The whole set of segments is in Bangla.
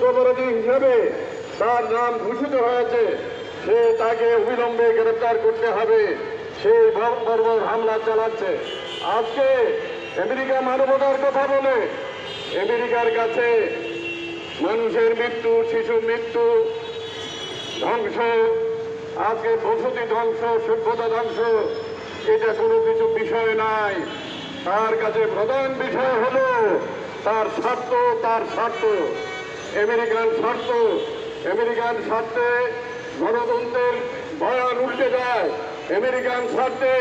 অপরাধী হিসাবে তার নাম ঘোষিত হয়েছে। সে তাকে অবিলম্বে গ্রেপ্তার করতে হবে। সে হামলা চালাচ্ছে। আজকে আমেরিকা মানবতার কথা বলে আমেরিকার কাছে মানুষের মৃত্যু, শিশুর মৃত্যু, ধ্বংস, আজকে বসতি ধ্বংস, সভ্যতা ধ্বংস, এটা কোনো কিছু বিষয় নাই। তার কাছে প্রধান বিষয় হলো তার স্বার্থ তার স্বার্থ। আমেরিকান স্বার্থ, আমেরিকান স্বার্থে গণতন্ত্রের বয়ান উল্টে যায়, আমেরিকান স্বার্থে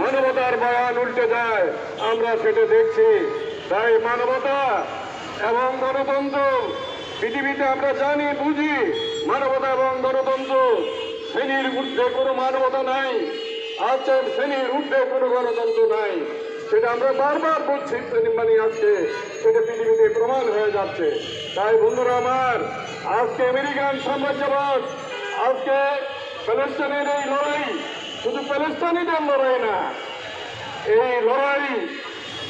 মানবতার বয়ান উল্টে যায়। আমরা সেটা দেখছি। তাই মানবতা এবং গণতন্ত্র, পৃথিবীতে আমরা জানি, বুঝি, মানবতা এবং গণতন্ত্র শ্রেণির ঊর্ধ্বে কোনো মানবতা নাই আজকে শ্রেণির ঊর্ধ্বে কোনো গণতন্ত্র নাই। সেটা আমরা বারবার বলছি মানে আজকে সেটা পৃথিবীতে প্রমাণ হয়ে যাচ্ছে। তাই বন্ধুরা আমার, আজকে আমেরিকান সাম্রাজ্যবাদ, আজকে প্যালেস্টাইনের এই লড়াই, শুধু প্যালেস্টাইনিদের লড়াই না, এই লড়াই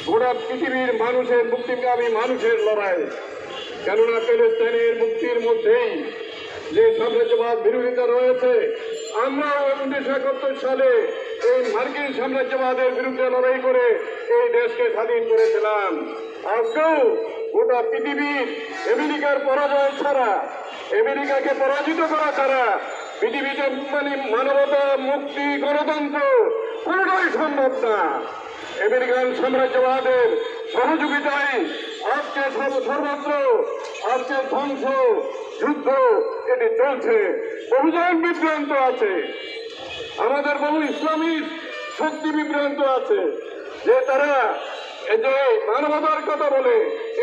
গোটা পৃথিবীর মানুষের মুক্তিকামী মানুষের লড়াই। কেননা প্যালেস্টাইনের মুক্তির মধ্যেই যে সাম্রাজ্যবাদ বিরোধিতা রয়েছে, আমরাও উনিশশো সালে এই মার্কিন সাম্রাজ্যবাদের বিরুদ্ধে লড়াই করে এই দেশকে স্বাধীন করেছিলাম। আজকেও গোটা পৃথিবীর আমেরিকার পরাজয় ছাড়া, আমেরিকাকে পরাজিত করা ছাড়া পৃথিবীতে মানে মানবতা মুক্তি গণতন্ত্র কোনোটাই সম্ভব না। আমেরিকান সাম্রাজ্যবাদের সহযোগিতায় আজকে সর্বত্র, আজকে ধ্বংস, যুদ্ধ, এটি চলছে। বহুজন বিভ্রান্ত আছে। আমাদের বহু ইসলামিক শক্তি বিভ্রান্ত আছে। যে তারা যে মানবতার কথা বলে,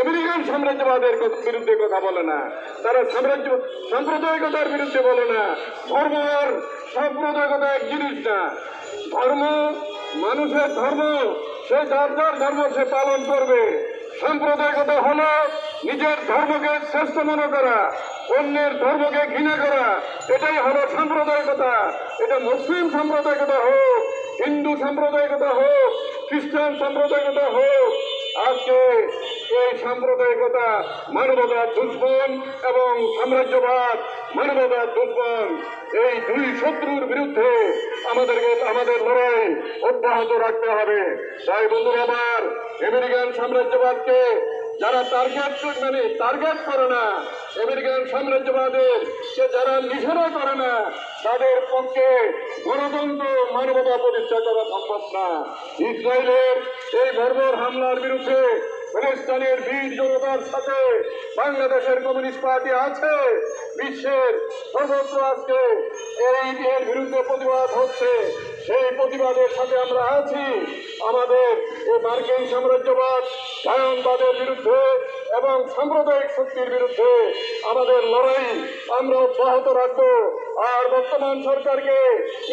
আমেরিকান সাম্রাজ্যবাদের বিরুদ্ধে কথা বলে না, তারা সাম্রাজ্য, সাম্প্রদায়িকতার বিরুদ্ধে বলে না, ধর্ম আর সাম্প্রদায়িকতা এক জিনিস না। ধর্ম, মানুষের ধর্ম, সে যার যার ধর্ম সে পালন করবে। সাম্প্রদায়িকতা হলো নিজের ধর্মকে শ্রেষ্ঠ মনে করা, অন্যের ধর্মকে ঘৃণা করা। এটাই হলো সাম্প্রদায়িকতা। এটা মুসলিম সাম্প্রদায়িকতা হোক, হিন্দু সাম্প্রদায়িকতা হোক খ্রিস্টান সাম্প্রদায়িকতা হোক, আজকে এই সাম্প্রদায়িকতা মানবতার দুশ্মন এবং সাম্রাজ্যবাদ মানবতার দুশ্মন, এই দুই শত্রুর বিরুদ্ধে আমাদেরকে, আমাদের লড়াই অব্যাহত রাখতে হবে। তাই বন্ধুরা আমার, আমেরিকান সাম্রাজ্যবাদকে যারা টার্গেট মানে টার্গেট করে না আমেরিকান সাম্রাজ্যবাদের, সে যারা নিষেধা করে না, তাদের পক্ষে গণতন্ত্র মানবতা প্রতিষ্ঠা করা সম্ভব না। ইসরায়েলের এই বর্বর হামলার বিরুদ্ধে ফিলিস্তিনের বীর জনতার সাথে বাংলাদেশের কমিউনিস্ট পার্টি আছে, বিশ্বের সর্বত্র আজকে এই এর বিরুদ্ধে প্রতিবাদ হচ্ছে, সেই প্রতিবাদের সাথে আমরা আছি। আমাদের এই মার্কিন সাম্রাজ্যবাদ জায়নবাদের বিরুদ্ধে এবং সাম্প্রদায়িক শক্তির বিরুদ্ধে আমাদের লড়াই আমরা অব্যাহত রাখব। আর বর্তমান সরকারকে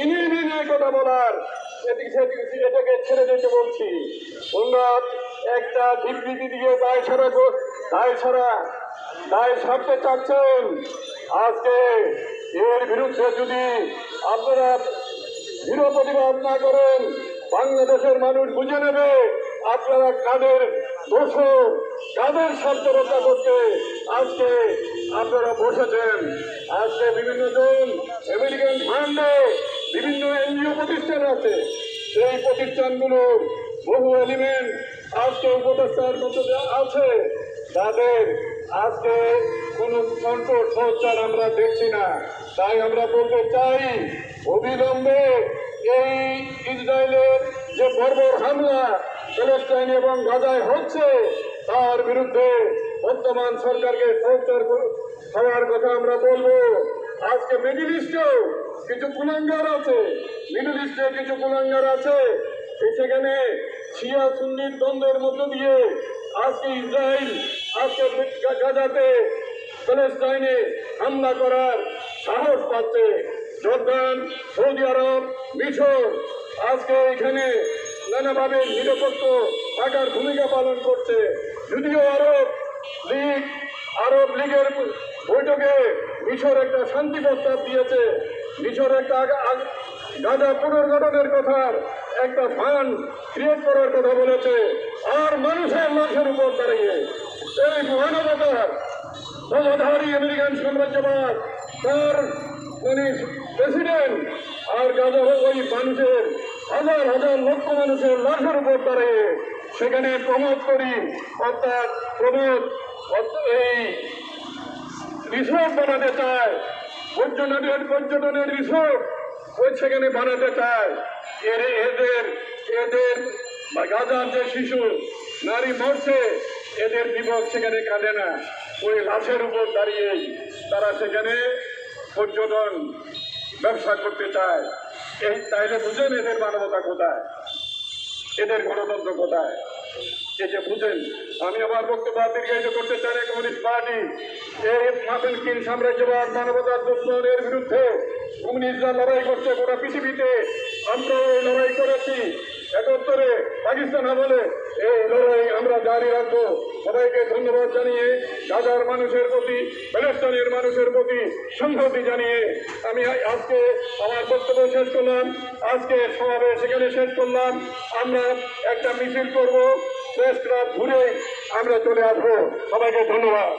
ইনি নিয়ে কথা বলার এটাকে ছেড়ে দিতে বলছি। তোমরা একটা বিবৃতি দিয়ে দায় ছাড়া দায় ছাড়া দায় ছাড়তে চাচ্ছেন। আজকে এর বিরুদ্ধে যদি আপনারা দৃঢ় প্রতিবাদ না করেন, বাংলাদেশের মানুষ বুঝে নেবে আপনারা কাদের কাদের স্বার্থ রক্ষা করতে আজকে আপনারা বসেছেন। আজকে বিভিন্ন জন আমেরিকান ফান্ডে বিভিন্ন এনজিও প্রতিষ্ঠান আছে। সেই প্রতিষ্ঠানগুলোর বহু এলিমেন্ট আজকে উপদেষ্টার মধ্যে আছে। তাদের আজকে কোনো কন্ট্রোল সংস্থান আমরা দেখছি না। তাই আমরা বলতে চাই, অবিলম্বে এই ইসরায়েলের বর্বর হামলা প্যালেস্টাইন এবং গাজায় হচ্ছে, তার বিরুদ্ধে বর্তমান সরকারকে সংস্কার হওয়ার কথা আমরা বলব। আজকে মিডিল ইস্টেও কিছু কুলাঙ্গার আছে। মিডল ইস্টে কিছু কুলাঙ্গার আছে। সেখানে শিয়া সুন্নির দ্বন্দ্বের মধ্য দিয়ে আজকে ইসরায়েল, আজকে গাজাতে প্যালেস্টাইনে হামলা করার সাহস পাচ্ছে। জর্দান, সৌদি আরব, মিশর, আজকে এখানে নানাভাবে নিরপেক্ষ থাকার ভূমিকা পালন করছে। যদিও আরব লীগ, আরব লীগের বৈঠকে মিশর একটা শান্তি প্রস্তাব দিয়েছে। মিশর একটা গাজা পুনর্গঠনের কথার একটা ফান্ড ক্রিয়েট করার কথা বলেছে। আর মানুষের লাশের উপর দাঁড়িয়ে। এই মানবতার ক্ষমতাধারী আমেরিকান সাম্রাজ্যবাদ, তার উনি প্রেসিডেন্ট আর গাজা ওই মানুষের হাজার হাজার লক্ষ মানুষের লাশের উপর দাঁড়িয়ে সেখানে প্রমোদ করি। অর্থাৎ প্রমোদ এই রিসোর্ট বানাতে চায়। পর্যটনের পর্যটনের রিসোর্ট ওই সেখানে বানাতে চায়। এর, এদের এদের গাজার যে শিশু, নারী মরছে, এদের বিপদ সেখানে কাঁদে না। ওই লাশের উপর দাঁড়িয়েই তারা সেখানে পর্যটন ব্যবসা করতে চায়। এই তাইলে বুঝেন এদের মানবতা কোথায়? এদের গণতন্ত্র কোথায়? যে বুঝেন, আমি আমার বক্তব্য দীর্ঘায়িত করতে চাই কমিউনিস্ট পার্টি। এই মাপেন কিন সাম্রাজ্যবাদ, মানবতার দুশ্মনের বিরুদ্ধে কমিউনিস্টরা লড়াই করছে গোটা পৃথিবীতে। আমরাও এই লড়াই করেছি। একাত্তরে পাকিস্তান আমলে এই লড়াই আমরা জারি রাখব। সবাইকে ধন্যবাদ জানিয়ে গাজার মানুষের প্রতি প্যালেস্তানের মানুষের প্রতি সংহতি জানিয়ে আমি আজকে আমার বক্তব্য শেষ করলাম। আজকে সমাবেশ সেখানে শেষ করলাম। আমরা একটা মিছিল করব। ক্লাব ঘুরে আমরা চলে আসব। সবাইকে ধন্যবাদ।